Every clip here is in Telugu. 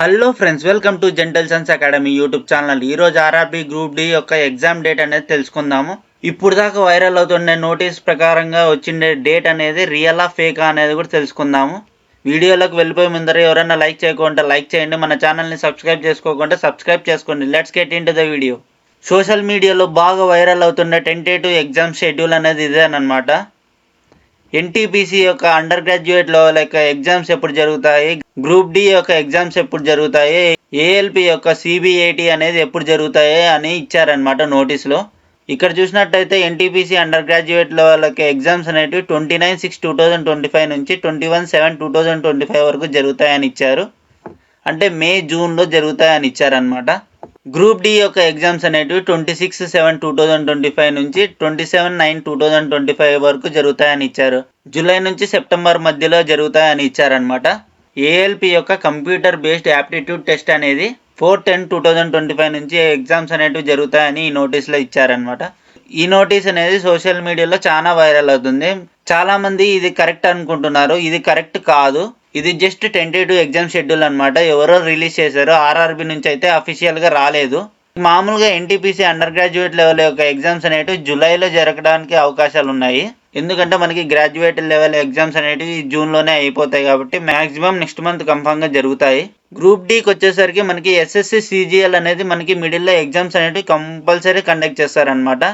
Hello friends welcome to gentle sons academy YouTube channel. ఈ రోజు ఆర్ఆర్బి గ్రూప్ డి యొక్క ఎగ్జామ్ డేట్ అనేది తెలుసుకుందాము. ఇప్పుడు దాకా వైరల్ అవుతుండే నోటీస్ ప్రకారంగా వచ్చిండే డేట్ అనేది రియలా ఫేకా అనేది కూడా తెలుసుకుందాము. వీడియోలోకి వెళ్ళిపోయే ముందర ఎవరైనా లైక్ చేయకుండా లైక్ చేయండి. మన ఛానల్ని సబ్స్క్రైబ్ చేసుకోకుండా సబ్స్క్రైబ్ చేసుకోండి. Let's get into the video. Social మీడియాలో బాగా వైరల్ అవుతున్న టెంటేటివ్ ఎగ్జామ్ షెడ్యూల్ అనేది ఇదేనమాట ఎన్టీపీసీ యొక్క అండర్ గ్రాడ్యుయేట్ లైక్ యొక్క ఎగ్జామ్స్ ఎప్పుడు జరుగుతాయి? గ్రూప్ డి యొక్క ఎగ్జామ్స్ ఎప్పుడు జరుగుతాయి? ఏఎల్పి యొక్క సిబిఐటి అనేది ఎప్పుడు జరుగుతాయి అని ఇచ్చారనమాట నోటీస్లో ఇక్కడ చూసినట్టయితే ఎన్టీపీసీ అండర్ గ్రాడ్యుయేట్ వాళ్ళకి ఎగ్జామ్స్ అనేటివి twenty nine six two thousand twenty five నుంచి twenty one seven two thousand twenty five వరకు జరుగుతాయని ఇచ్చారు. అంటే మే జూన్లో జరుగుతాయని ఇచ్చారనమాట గ్రూప్ డి యొక్క ఎగ్జామ్స్ అనేటివి twenty six seven two thousand twenty five నుంచి twenty seven nine two thousand twenty five వరకు జరుగుతాయని ఇచ్చారు. జూలై నుంచి సెప్టెంబర్ మధ్యలో జరుగుతాయని ఇచ్చారనమాట ఏఎల్పి యొక్క కంప్యూటర్ బేస్డ్ యాప్టిట్యూడ్ టెస్ట్ అనేది four ten two thousand twenty five నుంచి ఎగ్జామ్స్ అనేటివి జరుగుతాయని ఈ నోటీస్లో ఇచ్చారనమాట ఈ నోటీస్ అనేది సోషల్ మీడియాలో చాలా వైరల్ అవుతుంది. చాలామంది ఇది కరెక్ట్ అనుకుంటున్నారు. ఇది కరెక్ట్ కాదు. ఇది జస్ట్ టెంటేటివ్ ఎగ్జామ్ షెడ్యూల్ అనమాట ఎవరో రిలీజ్ చేశారు ఆర్ఆర్బి నుంచి అయితే అఫీషియల్గా రాలేదు. మామూలుగా ఎన్టీపీసీ అండర్ గ్రాడ్యుయేట్ లెవెల్ యొక్క ఎగ్జామ్స్ అనేటివి జూలైలో జరగడానికి అవకాశాలు ఉన్నాయి. ఎందుకంటే మనకి గ్రాడ్యుయేట్ లెవెల్ ఎగ్జామ్స్ అనేటివి జూన్లోనే అయిపోతాయి కాబట్టి మాక్సిమం నెక్స్ట్ మంత్ కన్ఫామ్గా జరుగుతాయి. గ్రూప్ డీకి వచ్చేసరికి మనకి ఎస్ఎస్సి సిజిఎల్ అనేది మనకి మిడిల్లో ఎగ్జామ్స్ అనేటివి కంపల్సరీ కండక్ట్ చేస్తారనమాట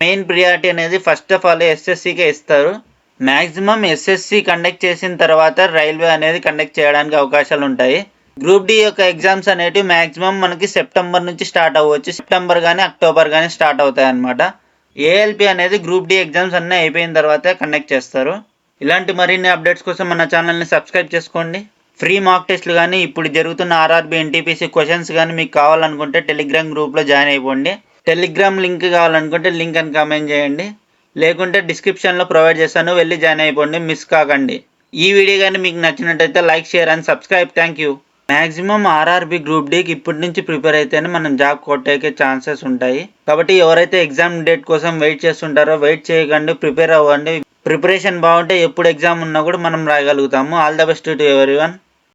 మెయిన్ ప్రియారిటీ అనేది ఫస్ట్ ఆఫ్ ఆల్ ఎస్ఎస్సికే ఇస్తారు. మ్యాక్సిమం ఎస్ఎస్సి కండక్ట్ చేసిన తర్వాత రైల్వే అనేది కండక్ట్ చేయడానికి అవకాశాలు ఉంటాయి. గ్రూప్ డి యొక్క ఎగ్జామ్స్ అనేటివి మ్యాక్సిమం మనకి సెప్టెంబర్ నుంచి స్టార్ట్ అవ్వచ్చు. సెప్టెంబర్ కానీ అక్టోబర్ కానీ స్టార్ట్ అవుతాయి అనమాట ఏఎల్పి అనేది గ్రూప్ డి ఎగ్జామ్స్ అన్నీ అయిపోయిన తర్వాతే కండక్ట్ చేస్తారు. ఇలాంటి మరిన్ని అప్డేట్స్ కోసం మన ఛానల్ని సబ్స్క్రైబ్ చేసుకోండి. ఫ్రీ మాక్ టెస్ట్లు కానీ ఇప్పుడు జరుగుతున్న ఆర్ఆర్బి ఎన్టీపీసీ క్వశ్చన్స్ కానీ మీకు కావాలనుకుంటే టెలిగ్రామ్ గ్రూప్లో జాయిన్ అయిపోండి. టెలిగ్రామ్ లింక్ కావాలనుకుంటే లింక్ అని కామెంట్ చేయండి. లేకుంటే డిస్క్రిప్షన్లో ప్రొవైడ్ చేస్తాను. వెళ్ళి జాయిన్ అయిపోండి. మిస్ కాకండి. ఈ వీడియో కానీ మీకు నచ్చినట్టయితే like share and subscribe thank you maximum RRB group డీకి ఇప్పటి నుంచి ప్రిపేర్ అయితేనే మనం జాబ్ కొట్టేకే ఛాన్సెస్ ఉంటాయి. కాబట్టి ఎవరైతే ఎగ్జామ్ డేట్ కోసం వెయిట్ చేస్తుంటారో వెయిట్ చేయకండి. ప్రిపేర్ అవ్వండి. ప్రిపరేషన్ బాగుంటే ఎప్పుడు ఎగ్జామ్ ఉన్నా కూడా మనం రాయగలుగుతాము. All the best to everyone